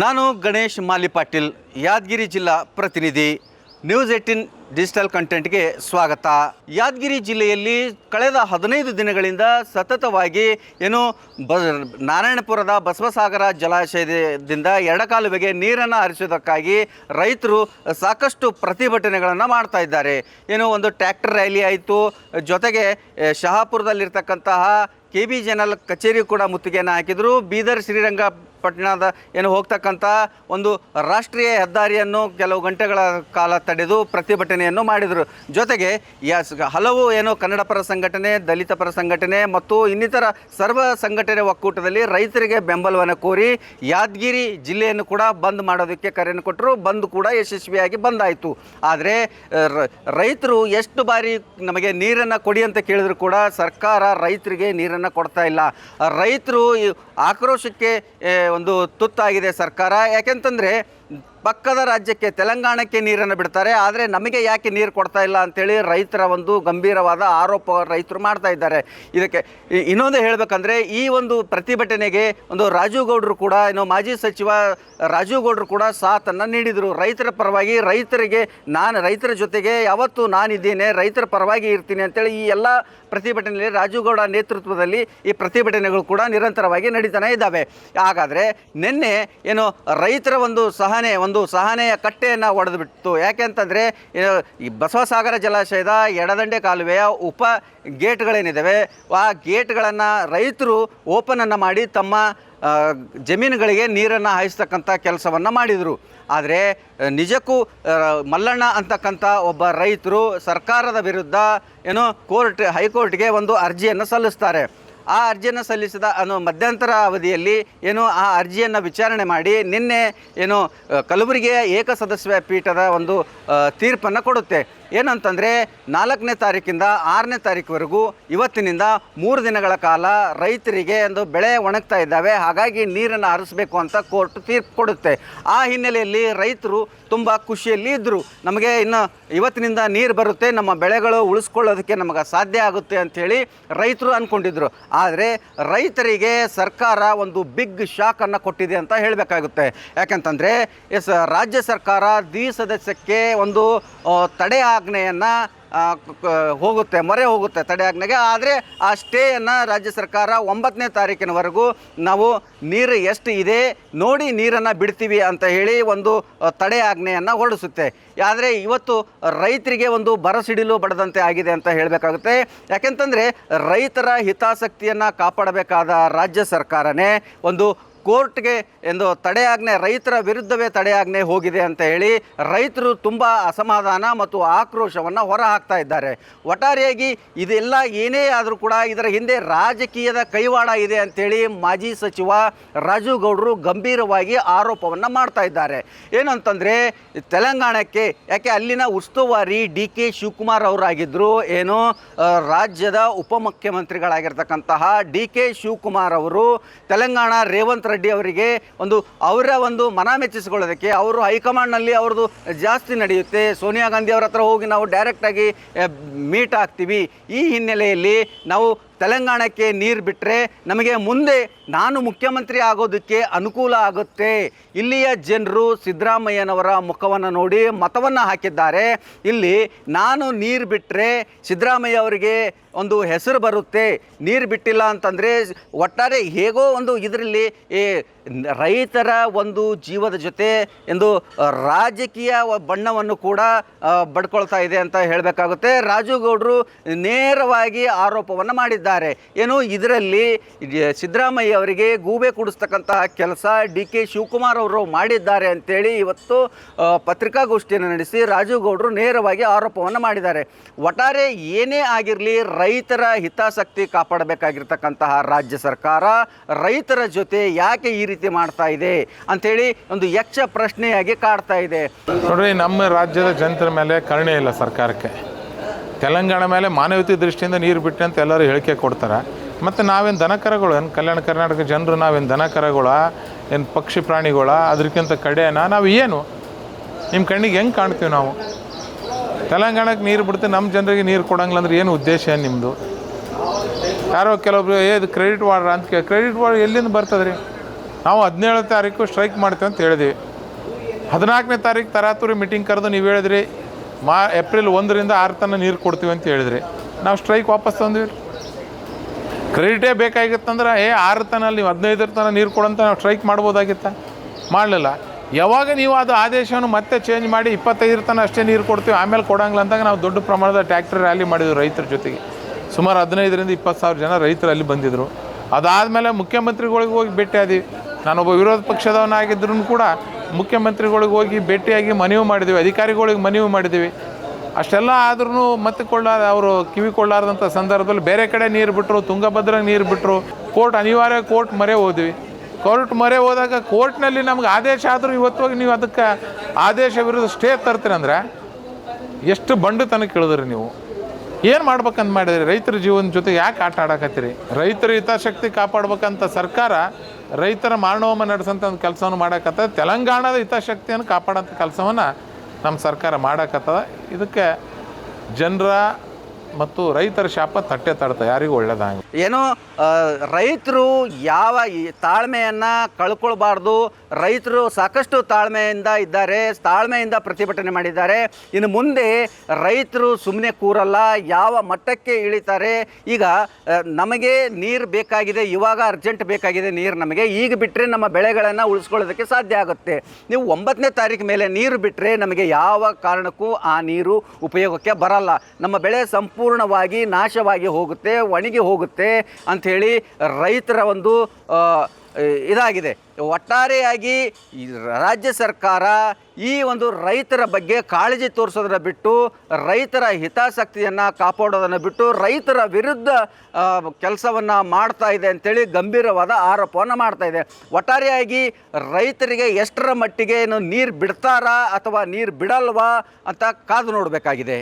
ನಾನು ಗಣೇಶ್ ಮಾಲಿ ಪಾಟೀಲ್, ಯಾದಗಿರಿ ಜಿಲ್ಲಾ ಪ್ರತಿನಿಧಿ. ನ್ಯೂಸ್ ಏಟಿನ್ ಡಿಜಿಟಲ್ ಕಂಟೆಂಟ್ಗೆ ಸ್ವಾಗತ. ಯಾದಗಿರಿ ಜಿಲ್ಲೆಯಲ್ಲಿ ಕಳೆದ ಹದಿನೈದು ದಿನಗಳಿಂದ ಸತತವಾಗಿ ಏನು ಬ ನಾರಾಯಣಪುರದ ಬಸವಸಾಗರ ಜಲಾಶಯದಿಂದ ಎಡಕಾಲುವೆಗೆ ನೀರನ್ನು ಹರಿಸೋದಕ್ಕಾಗಿ ರೈತರು ಸಾಕಷ್ಟು ಪ್ರತಿಭಟನೆಗಳನ್ನು ಮಾಡ್ತಾ ಇದ್ದಾರೆ. ಏನು ಒಂದು ಟ್ರ್ಯಾಕ್ಟರ್ ರ್ಯಾಲಿ ಆಯಿತು. ಜೊತೆಗೆ ಶಹಾಪುರದಲ್ಲಿರ್ತಕ್ಕಂತಹ ಕೆ ಬಿ ಜನಲ್ ಕಚೇರಿ ಕೂಡ ಮುತ್ತಿಗೆಯನ್ನು ಹಾಕಿದರು. ಬೀದರ್ ಶ್ರೀರಂಗಪಟ್ಟಣದ ಏನು ಹೋಗ್ತಕ್ಕಂಥ ಒಂದು ರಾಷ್ಟ್ರೀಯ ಹೆದ್ದಾರಿಯನ್ನು ಕೆಲವು ಗಂಟೆಗಳ ಕಾಲ ತಡೆದು ಪ್ರತಿಭಟನೆಯನ್ನು ಮಾಡಿದರು. ಜೊತೆಗೆ ಹಲವು ಏನು ಕನ್ನಡ ಪರ ಸಂಘಟನೆ ದಲಿತ ಪರ ಸಂಘಟನೆ ಮತ್ತು ಇನ್ನಿತರ ಸರ್ವ ಸಂಘಟನೆ ಒಕ್ಕೂಟದಲ್ಲಿ ರೈತರಿಗೆ ಬೆಂಬಲವನ್ನು ಕೋರಿ ಯಾದಗಿರಿ ಜಿಲ್ಲೆಯನ್ನು ಕೂಡ ಬಂದ್ ಮಾಡೋದಕ್ಕೆ ಕರೆಯನ್ನು ಕೊಟ್ಟರು. ಬಂದ್ ಕೂಡ ಯಶಸ್ವಿಯಾಗಿ ಬಂದ್ ಆಯಿತು ಆದರೆ ರೈತರು ಎಷ್ಟು ಬಾರಿ ನಮಗೆ ನೀರನ್ನು ಕೊಡಿ ಅಂತ ಕೇಳಿದ್ರು ಕೂಡ ಸರ್ಕಾರ ರೈತರಿಗೆ ನೀರನ್ನು ಕೊಡ್ತಾ ಇಲ್ಲ. ರೈತರು ಆಕ್ರೋಶಕ್ಕೆ ಒಂದು ತುತ್ತಾಗಿದೆ ಸರ್ಕಾರ. ಯಾಕೆಂತಂದರೆ ಪಕ್ಕದ ರಾಜ್ಯಕ್ಕೆ ತೆಲಂಗಾಣಕ್ಕೆ ನೀರನ್ನು ಬಿಡ್ತಾರೆ. ಆದರೆ ನಮಗೆ ಯಾಕೆ ನೀರು ಕೊಡ್ತಾ ಇಲ್ಲ ಅಂತೇಳಿ ರೈತರ ಒಂದು ಗಂಭೀರವಾದ ಆರೋಪ ರೈತರು ಮಾಡ್ತಾ ಇದ್ದಾರೆ. ಇದಕ್ಕೆ ಇನ್ನೊಂದು ಹೇಳಬೇಕಂದ್ರೆ ಈ ಒಂದು ಪ್ರತಿಭಟನೆಗೆ ಒಂದು ರಾಜು ಗೌಡರು ಕೂಡ ಏನು ಮಾಜಿ ಸಚಿವ ರಾಜು ಗೌಡರು ಕೂಡ ಸಾಥನ್ನು ನೀಡಿದರು. ರೈತರ ಪರವಾಗಿ ರೈತರಿಗೆ ನಾನು, ರೈತರ ಜೊತೆಗೆ ಯಾವತ್ತೂ ನಾನಿದ್ದೇನೆ, ರೈತರ ಪರವಾಗಿ ಇರ್ತೀನಿ ಅಂತೇಳಿ ಈ ಎಲ್ಲ ಪ್ರತಿಭಟನೆಯಲ್ಲಿ ರಾಜುಗೌಡ ನೇತೃತ್ವದಲ್ಲಿ ಈ ಪ್ರತಿಭಟನೆಗಳು ಕೂಡ ನಿರಂತರವಾಗಿ ನಡೀತಾನೆ ಇದ್ದಾವೆ. ಹಾಗಾದರೆ ನಿನ್ನೆ ಏನು ರೈತರ ಒಂದು ಸಹನೆ, ಒಂದು ಸಹನೆಯ ಕಟ್ಟೆಯನ್ನು ಒಡೆದು ಯಾಕೆ ಅಂತಂದರೆ ಈ ಬಸವಸಾಗರ ಜಲಾಶಯದ ಎಡದಂಡೆ ಕಾಲುವೆಯ ಉಪ ಗೇಟ್ಗಳೇನಿದ್ದಾವೆ ಆ ಗೇಟ್ಗಳನ್ನು ರೈತರು ಓಪನನ್ನು ಮಾಡಿ ತಮ್ಮ ಜಮೀನುಗಳಿಗೆ ನೀರನ್ನು ಹಾಯಿಸ್ತಕ್ಕಂಥ ಕೆಲಸವನ್ನು ಮಾಡಿದರು. ಆದರೆ ನಿಜಕ್ಕೂ ಮಲ್ಲಣ್ಣ ಅಂತಕ್ಕಂಥ ಒಬ್ಬ ರೈತರು ಸರ್ಕಾರದ ವಿರುದ್ಧ ಏನು ಕೋರ್ಟ್, ಹೈಕೋರ್ಟ್ಗೆ ಒಂದು ಅರ್ಜಿಯನ್ನು ಸಲ್ಲಿಸ್ತಾರೆ. ಆ ಅರ್ಜಿಯನ್ನು ಸಲ್ಲಿಸಿದ ಅನ್ನೋ ಮಧ್ಯಂತರ ಅವಧಿಯಲ್ಲಿ ಏನು ಆ ಅರ್ಜಿಯನ್ನು ವಿಚಾರಣೆ ಮಾಡಿ ನಿನ್ನೆ ಏನು ಕಲಬುರಗಿಯ ಏಕಸದಸ್ಯ ಪೀಠದ ಒಂದು ತೀರ್ಪನ್ನು ಕೊಡುತ್ತೆ. ಏನಂತಂದರೆ, ನಾಲ್ಕನೇ ತಾರೀಕಿಂದ ಆರನೇ ತಾರೀಕುವರೆಗೂ ಇವತ್ತಿನಿಂದ ಮೂರು ದಿನಗಳ ಕಾಲ ರೈತರಿಗೆ ಒಂದು ಬೆಳೆ ಒಣಗ್ತಾ ಇದ್ದಾವೆ, ಹಾಗಾಗಿ ನೀರನ್ನು ಹರಿಸಬೇಕು ಅಂತ ಕೋರ್ಟ್ ತೀರ್ಪು ಕೊಡುತ್ತೆ. ಆ ಹಿನ್ನೆಲೆಯಲ್ಲಿ ರೈತರು ತುಂಬ ಖುಷಿಯಲ್ಲಿ ಇದ್ದರು ನಮಗೆ ಇನ್ನು ಇವತ್ತಿನಿಂದ ನೀರು ಬರುತ್ತೆ, ನಮ್ಮ ಬೆಳೆಗಳು ಉಳಿಸ್ಕೊಳ್ಳೋದಕ್ಕೆ ನಮಗೆ ಸಾಧ್ಯ ಆಗುತ್ತೆ ಅಂಥೇಳಿ ರೈತರು ಅಂದ್ಕೊಂಡಿದ್ರು. ಆದರೆ ರೈತರಿಗೆ ಸರ್ಕಾರ ಒಂದು ಬಿಗ್ ಶಾಕನ್ನು ಕೊಟ್ಟಿದೆ ಅಂತ ಹೇಳಬೇಕಾಗುತ್ತೆ. ಯಾಕೆಂತಂದರೆ, ಎಸ್, ರಾಜ್ಯ ಸರ್ಕಾರ ದ್ವಿಸದಸ್ಯಕ್ಕೆ ಒಂದು ತಡೆ ಆಜ್ಞೆಯನ್ನು ಹೋಗುತ್ತೆ, ಮೊರೆ ಹೋಗುತ್ತೆ ತಡೆ ಆಗ್ನಾಗೆ ಆದರೆ ಆ ಸ್ಟೇಯನ್ನು ರಾಜ್ಯ ಸರ್ಕಾರ ಒಂಬತ್ತನೇ ತಾರೀಕಿನವರೆಗೂ ನಾವು ನೀರು ಎಷ್ಟು ಇದೆ, ನೋಡಿ ನೀರನ್ನು ಬಿಡ್ತೀವಿ ಅಂತ ಹೇಳಿ ಒಂದು ತಡೆ ಆಜ್ಞೆಯನ್ನು ಹೊರಡಿಸುತ್ತೆ. ಆದರೆ ಇವತ್ತು ರೈತರಿಗೆ ಒಂದು ಬರಸಿಡಿಲು ಬಡದಂತೆ ಆಗಿದೆ ಅಂತ ಹೇಳಬೇಕಾಗುತ್ತೆ. ಯಾಕೆಂತಂದರೆ ರೈತರ ಹಿತಾಸಕ್ತಿಯನ್ನು ಕಾಪಾಡಬೇಕಾದ ರಾಜ್ಯ ಸರ್ಕಾರನೇ ಒಂದು ಕೋರ್ಟ್ಗೆ ಎಂದು ತಡೆಯಾಜ್ಞೆ, ರೈತರ ವಿರುದ್ಧವೇ ತಡೆಯಾಜ್ಞೆ ಹೋಗಿದೆ ಅಂತ ಹೇಳಿ ರೈತರು ತುಂಬ ಅಸಮಾಧಾನ ಮತ್ತು ಆಕ್ರೋಶವನ್ನು ಹೊರ ಹಾಕ್ತಾ ಇದ್ದಾರೆ. ಒಟ್ಟಾರೆಯಾಗಿ ಇದೆಲ್ಲ ಏನೇ ಆದರೂ ಕೂಡ ಇದರ ಹಿಂದೆ ರಾಜಕೀಯದ ಕೈವಾಡ ಇದೆ ಅಂತೇಳಿ ಮಾಜಿ ಸಚಿವ ರಾಜು ಗೌಡರು ಗಂಭೀರವಾಗಿ ಆರೋಪವನ್ನು ಮಾಡ್ತಾ ಇದ್ದಾರೆ. ಏನಂತಂದರೆ, ತೆಲಂಗಾಣಕ್ಕೆ, ಯಾಕೆ ಅಲ್ಲಿನ ಉಸ್ತುವಾರಿ ಡಿ ಕೆ ಶಿವಕುಮಾರ್ ಅವರಾಗಿದ್ದರು ಏನು ರಾಜ್ಯದ ಉಪಮುಖ್ಯಮಂತ್ರಿಗಳಾಗಿರ್ತಕ್ಕಂತಹ ಡಿ ಕೆ ಶಿವಕುಮಾರ್ ಅವರು, ತೆಲಂಗಾಣ ರೇವಂತ್ ರೆಡ್ಡಿ ಅವರಿಗೆ ಒಂದು ಅವರ ಒಂದು ಮನ ಮೆಚ್ಚಿಸಿಕೊಳ್ಳೋದಕ್ಕೆ ಅವರು ಹೈಕಮಾಂಡ್ನಲ್ಲಿ ಅವ್ರದ್ದು ಜಾಸ್ತಿ ನಡೆಯುತ್ತೆ. ಸೋನಿಯಾ ಗಾಂಧಿ ಅವರ ಹತ್ರ ಹೋಗಿ ನಾವು ಡೈರೆಕ್ಟಾಗಿ ಮೀಟ್ ಆಗ್ತೀವಿ. ಈ ಹಿನ್ನೆಲೆಯಲ್ಲಿ ನಾವು ತೆಲಂಗಾಣಕ್ಕೆ ನೀರು ಬಿಟ್ಟರೆ ನಮಗೆ ಮುಂದೆ ನಾನು ಮುಖ್ಯಮಂತ್ರಿ ಆಗೋದಕ್ಕೆ ಅನುಕೂಲ ಆಗುತ್ತೆ. ಇಲ್ಲಿಯ ಜನರು ಸಿದ್ದರಾಮಯ್ಯನವರ ಮುಖವನ್ನು ನೋಡಿ ಮತವನ್ನು ಹಾಕಿದ್ದಾರೆ. ಇಲ್ಲಿ ನಾನು ನೀರು ಬಿಟ್ಟರೆ ಸಿದ್ದರಾಮಯ್ಯ ಅವರಿಗೆ ಒಂದು ಹೆಸರು ಬರುತ್ತೆ. ನೀರು ಬಿಟ್ಟಿಲ್ಲ ಅಂತಂದರೆ ಒಟ್ಟಾರೆ ಹೇಗೋ ಒಂದು ಇದರಲ್ಲಿ ರೈತರ ಒಂದು ಜೀವದ ಜೊತೆ ಎಂದು ರಾಜಕೀಯ ಬಣ್ಣವನ್ನು ಕೂಡ ಬಡ್ಕೊಳ್ತಾ ಇದೆ ಅಂತ ಹೇಳಬೇಕಾಗುತ್ತೆ. ರಾಜು ಗೌಡರು ನೇರವಾಗಿ ಆರೋಪವನ್ನು ಮಾಡಿದ್ದಾರೆ. ಏನು, ಇದರಲ್ಲಿ ಇದ್- ಸಿದ್ದರಾಮಯ್ಯ ಅವರಿಗೆ ಗೂಬೆ ಕೂಡಿಸ್ತಕ್ಕಂತಹ ಕೆಲಸ ಡಿ ಕೆ ಶಿವಕುಮಾರ್ ಅವರು ಮಾಡಿದ್ದಾರೆ ಅಂತೇಳಿ ಇವತ್ತು ಪತ್ರಿಕಾಗೋಷ್ಠಿಯನ್ನು ನಡೆಸಿ ರಾಜು ಗೌಡರು ನೇರವಾಗಿ ಆರೋಪವನ್ನು ಮಾಡಿದ್ದಾರೆ. ಒಟ್ಟಾರೆ ಏನೇ ಆಗಿರಲಿ ರೈತರ ಹಿತಾಸಕ್ತಿ ಕಾಪಾಡಬೇಕಾಗಿರ್ತಕ್ಕಂತಹ ರಾಜ್ಯ ಸರ್ಕಾರ ರೈತರ ಜೊತೆ ಯಾಕೆ ಈ ರೀತಿ ಮಾಡ್ತಾ ಇದೆ ಅಂಥೇಳಿ ಒಂದು ಯಕ್ಷ ಪ್ರಶ್ನೆಯಾಗಿ ಕಾಡ್ತಾ ಇದೆ. ನೋಡಿ ನಮ್ಮ ರಾಜ್ಯದ ಜನತರ ಮೇಲೆ ಕರುಣೆ ಇಲ್ಲ ಸರ್ಕಾರಕ್ಕೆ. ತೆಲಂಗಾಣ ಮೇಲೆ ಮಾನವೀಯತೆ ದೃಷ್ಟಿಯಿಂದ ನೀರು ಬಿಟ್ಟೆ ಅಂತ ಎಲ್ಲರೂ ಹೇಳಿಕೆ ಕೊಡ್ತಾರೆ. ಮತ್ತು ನಾವೇನು ದನಕರಗಳು ಏನು? ಕಲ್ಯಾಣ ಕರ್ನಾಟಕ ಜನರು ನಾವೇನು ದನಕರಗಳ ಏನು ಪಕ್ಷಿ ಪ್ರಾಣಿಗಳ ಅದಕ್ಕಿಂತ ಕಡೆನ ನಾವು ಏನು? ನಿಮ್ಮ ಕಣ್ಣಿಗೆ ಹೆಂಗೆ ಕಾಣ್ತೀವಿ ನಾವು? ತೆಲಂಗಾಣಕ್ಕೆ ನೀರು ಬಿಡ್ತೀವಿ ನಮ್ಮ ಜನರಿಗೆ ನೀರು ಕೊಡಂಗಿಲ್ಲ ಅಂದ್ರೆ ಏನು ಉದ್ದೇಶ ಏನು ನಿಮ್ಮದು ಯಾರೋ ಕೆಲವೊಬ್ರು ಏದು ಕ್ರೆಡಿಟ್ ವಾರ್ಡ್ರ ಅಂತ ಕ್ರೆಡಿಟ್ ವಾರ್ಡ್ ಎಲ್ಲಿಂದ ಬರ್ತದೆ ನಾವು ಹದಿನೇಳು ತಾರೀಕು ಸ್ಟ್ರೈಕ್ ಮಾಡ್ತೇವೆ ಅಂತ ಹೇಳಿದ್ವಿ. ಹದಿನಾಲ್ಕನೇ ತಾರೀಕು ತರಾತುರಿ ಮೀಟಿಂಗ್ ಕರೆದು ನೀವು ಹೇಳಿದ್ರಿ ಮಾ ಏಪ್ರಿಲ್ ಒಂದರಿಂದ ಆರು ತನ ನೀರು ಕೊಡ್ತೀವಿ ಅಂತ ಹೇಳಿದ್ರಿ. ನಾವು ಸ್ಟ್ರೈಕ್ ವಾಪಸ್ ತಂದ್ವಿ. ಕ್ರೆಡಿಟೇ ಬೇಕಾಗಿತ್ತಂದ್ರೆ, ಏ, ಆರು ತನ ನೀವು ಹದಿನೈದರ ತನಕ ನೀರು ಕೊಡಂತ ನಾವು ಸ್ಟ್ರೈಕ್ ಮಾಡ್ಬೋದಾಗಿತ್ತ? ಮಾಡಲಿಲ್ಲ. ಯಾವಾಗ ನೀವು ಅದು ಆದೇಶವನ್ನು ಮತ್ತೆ ಚೇಂಜ್ ಮಾಡಿ ಇಪ್ಪತ್ತೈದರ ತನಕ ಅಷ್ಟೇ ನೀರು ಕೊಡ್ತೀವಿ, ಆಮೇಲೆ ಕೊಡಂಗಿಲ್ಲ ಅಂದಾಗ ನಾವು ದೊಡ್ಡ ಪ್ರಮಾಣದ ಟ್ಯಾಕ್ಟರ್ ರ್ಯಾಲಿ ಮಾಡಿದ್ವಿ ರೈತರ ಜೊತೆಗೆ. ಸುಮಾರು ಹದಿನೈದರಿಂದ ಇಪ್ಪತ್ತು ಸಾವಿರ ಜನ ರೈತರು ಅಲ್ಲಿ ಬಂದಿದ್ದರು ಅದಾದಮೇಲೆ ಮುಖ್ಯಮಂತ್ರಿಗಳಿಗೆ ಹೋಗಿ ಭೇಟಿ ಆದೀವಿ. ನಾನೊಬ್ಬ ವಿರೋಧ ಪಕ್ಷದವನಾಗಿದ್ರೂ ಕೂಡ ಮುಖ್ಯಮಂತ್ರಿಗಳಿಗೆ ಹೋಗಿ ಭೇಟಿಯಾಗಿ ಮನವಿ ಮಾಡಿದ್ವಿ, ಅಧಿಕಾರಿಗಳಿಗೆ ಮನವಿ ಮಾಡಿದ್ವಿ. ಅಷ್ಟೆಲ್ಲ ಆದ್ರೂ ಮತ್ತೆ ಕೊಳ್ಳಾರ ಅವರು ಕಿವಿ ಕೊಳ್ಳಾರದಂಥ ಸಂದರ್ಭದಲ್ಲಿ ಬೇರೆ ಕಡೆ ನೀರು ಬಿಟ್ಟರು ತುಂಗಭದ್ರ ನೀರು ಬಿಟ್ಟರು ಕೋರ್ಟ್ ಅನಿವಾರ್ಯ ಕೋರ್ಟ್ ಮರೆ ಹೋದ್ವಿ. ಕೋರ್ಟ್ ಮರೆ ಹೋದಾಗ ಕೋರ್ಟ್ನಲ್ಲಿ ನಮ್ಗೆ ಆದೇಶ ಆದರೂ ಇವತ್ತೋಗಿ ನೀವು ಅದಕ್ಕೆ ಆದೇಶ ವಿರುದ್ಧ ಸ್ಟೇ ತರ್ತೀರಂದ್ರೆ ಎಷ್ಟು ಬಂಡುತನ ಕೇಳಿದ್ರಿ ನೀವು? ಏನು ಮಾಡ್ಬೇಕಂತ ಮಾಡಿದ್ರಿ? ರೈತರ ಜೀವನ ಜೊತೆ ಯಾಕೆ ಆಟ ಆಡಕತ್ತೀರಿ? ರೈತರ ಹಿತಾಸಕ್ತಿ ಕಾಪಾಡ್ಬೇಕಂತ ಸರ್ಕಾರ ರೈತರ ಮಾರಣೋಮ ನಡೆಸೋಂಥ ಒಂದು ಕೆಲಸವನ್ನು ಮಾಡಕತ್ತದ, ತೆಲಂಗಾಣದ ಹಿತಾಶಕ್ತಿಯನ್ನು ಕಾಪಾಡೋಂಥ ಕೆಲಸವನ್ನು ನಮ್ಮ ಸರ್ಕಾರ ಮಾಡಕತ್ತದ. ಇದಕ್ಕೆ ಜನರ ಮತ್ತು ರೈತರ ಶಾಪ ತಟ್ಟೆ ತಡ್ತ, ಯಾರಿಗೂ ಒಳ್ಳೇದಂಗೆ ಏನೋ ರೈತರು ಯಾವ ತಾಳ್ಮೆಯನ್ನ ಕಳ್ಕೊಳ್ಬಾರ್ದು, ರೈತರು ಸಾಕಷ್ಟು ತಾಳ್ಮೆಯಿಂದ ಇದ್ದಾರೆ, ತಾಳ್ಮೆಯಿಂದ ಪ್ರತಿಭಟನೆ ಮಾಡಿದ್ದಾರೆ. ಇನ್ನು ಮುಂದೆ ರೈತರು ಸುಮ್ಮನೆ ಕೂರಲ್ಲ, ಯಾವ ಮಟ್ಟಕ್ಕೆ ಇಳಿತಾರೆ, ಈಗ ನಮಗೆ ನೀರು ಬೇಕಾಗಿದೆ, ಇವಾಗ ಅರ್ಜೆಂಟ್ ಬೇಕಾಗಿದೆ ನೀರು ನಮಗೆ, ಈಗ ಬಿಟ್ಟರೆ ನಮ್ಮ ಬೆಳೆಗಳನ್ನು ಉಳಿಸ್ಕೊಳ್ಳೋದಕ್ಕೆ ಸಾಧ್ಯ ಆಗುತ್ತೆ. ನೀವು ಒಂಬತ್ತನೇ ತಾರೀಕು ಮೇಲೆ ನೀರು ಬಿಟ್ಟರೆ ನಮಗೆ ಯಾವ ಕಾರಣಕ್ಕೂ ಆ ನೀರು ಉಪಯೋಗಕ್ಕೆ ಬರಲ್ಲ. ನಮ್ಮ ಬೆಳೆ ಸಂಪೂರ್ಣವಾಗಿ ನಾಶವಾಗಿ ಹೋಗುತ್ತೆ, ಒಣಗಿ ಹೋಗುತ್ತೆ ಅಂಥೇಳಿ ರೈತರ ಒಂದು ಇದಾಗಿದೆ. ಒಟ್ಟಾರೆಯಾಗಿ ರಾಜ್ಯ ಸರ್ಕಾರ ಈ ಒಂದು ರೈತರ ಬಗ್ಗೆ ಕಾಳಜಿ ತೋರಿಸೋದನ್ನು ಬಿಟ್ಟು, ರೈತರ ಹಿತಾಸಕ್ತಿಯನ್ನು ಕಾಪಾಡೋದನ್ನು ಬಿಟ್ಟು, ರೈತರ ವಿರುದ್ಧ ಕೆಲಸವನ್ನು ಮಾಡ್ತಾ ಇದೆ ಅಂಥೇಳಿ ಗಂಭೀರವಾದ ಆರೋಪವನ್ನು ಮಾಡ್ತಾ ಇದೆ. ಒಟ್ಟಾರೆಯಾಗಿ ರೈತರಿಗೆ ಎಷ್ಟರ ಮಟ್ಟಿಗೆ ಏನು ನೀರು ಬಿಡ್ತಾರಾ ಅಥವಾ ನೀರು ಬಿಡಲ್ವಾ ಅಂತ ಕಾದು ನೋಡಬೇಕಾಗಿದೆ.